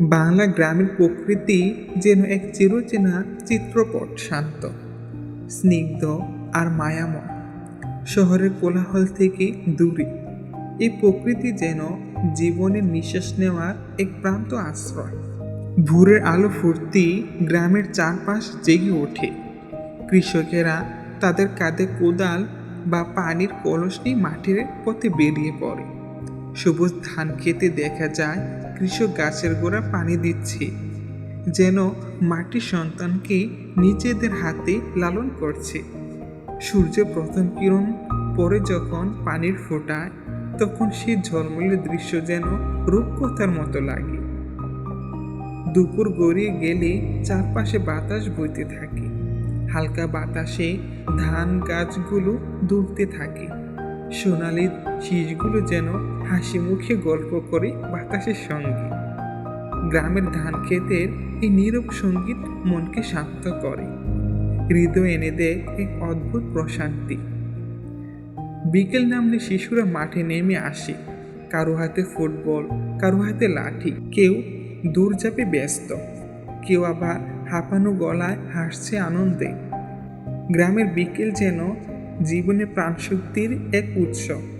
বাংলা গ্রামের প্রকৃতি যেন এক চিরচেনা চিত্রপট শান্ত, স্নিগ্ধ আর মায়াময়। শহরের কোলাহল থেকে দূরে। এই প্রকৃতি যেন জীবনের নিঃশ্বাস নেওয়ার এক প্রান্ত আশ্রয়। ভোরের আলো ফুর্তি গ্রামের চারপাশ জেগে ওঠে। কৃষকেরা তাদের কাঁধে কোদাল বা পানির কলস নিয়ে মাটির পথে বেরিয়ে পড়ে। সবুজ ধান খেতে দেখা যায়, কৃষক গাছের গোড়া পানি দিচ্ছে। যেন মাটির সন্তানকে নিজেদের হাতে লালন করছে। সূর্য প্রথম কিরণ পরে যখন পানির ফোটায়, তখন সেই ঝলমলে দৃশ্য যেন রূপকথার মতো লাগে। দুপুর গড়িয়ে গেলে চারপাশে বাতাস বইতে থাকে। হালকা বাতাসে ধান গাছগুলো দুলতে থাকে। সোনালি শীষগুলো যেন হাসি মুখে গল্প করে বাতাসের সঙ্গে। গ্রামের ধান ক্ষেতের এই নীরব সংগীত মনকে শান্ত করে। হৃদয় এনে দেয় এক অদ্ভুত প্রশান্তি। বিকেল নামলে শিশুরা মাঠে নেমে আসে। কারও হাতে ফুটবল, কারও হাতে লাঠি, কেউ দৌড়ঝাঁপে ব্যস্ত। কেউ আবার হাঁপানো গলায় হাসছে আনন্দে। গ্রামের বিকেল যেন জীবনের প্রাণশক্তির এক উৎসব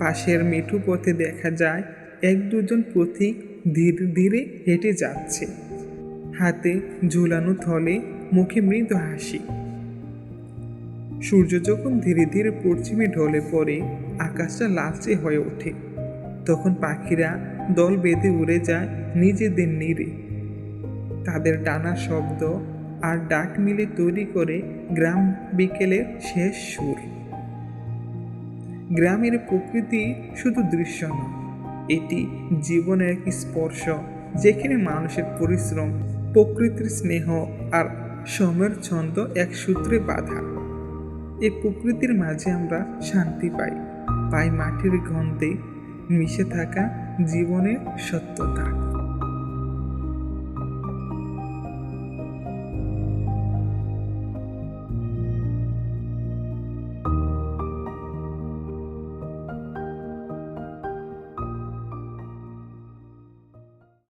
পাশের মেঠু পথে দেখা যায়, এক দুজন পথিক ধীরে ধীরে হেঁটে যাচ্ছে। হাতে ঝুলানো থলে মুখে মৃদু হাসি। সূর্য যখন ধীরে ধীরে পশ্চিমে ঢলে পড়ে, আকাশটা লালচে হয়ে ওঠে। তখন পাখিরা দল বেঁধে উড়ে যায় নিজেদের নীড়ে। তাদের ডানার শব্দ আর ডাক মিলে তৈরি করে গ্রাম বিকেলের শেষ সুর। গ্রামের প্রকৃতি শুধু দৃশ্য নয়, এটি জীবনের এক স্পর্শ যেখানে মানুষের পরিশ্রম, প্রকৃতির স্নেহ আর সময়ের ছন্দ এক সূত্রে বাঁধা। এই প্রকৃতির মাঝে আমরা শান্তি পাই পাই মাটির গন্ধে মিশে থাকা জীবনের সত্যতা।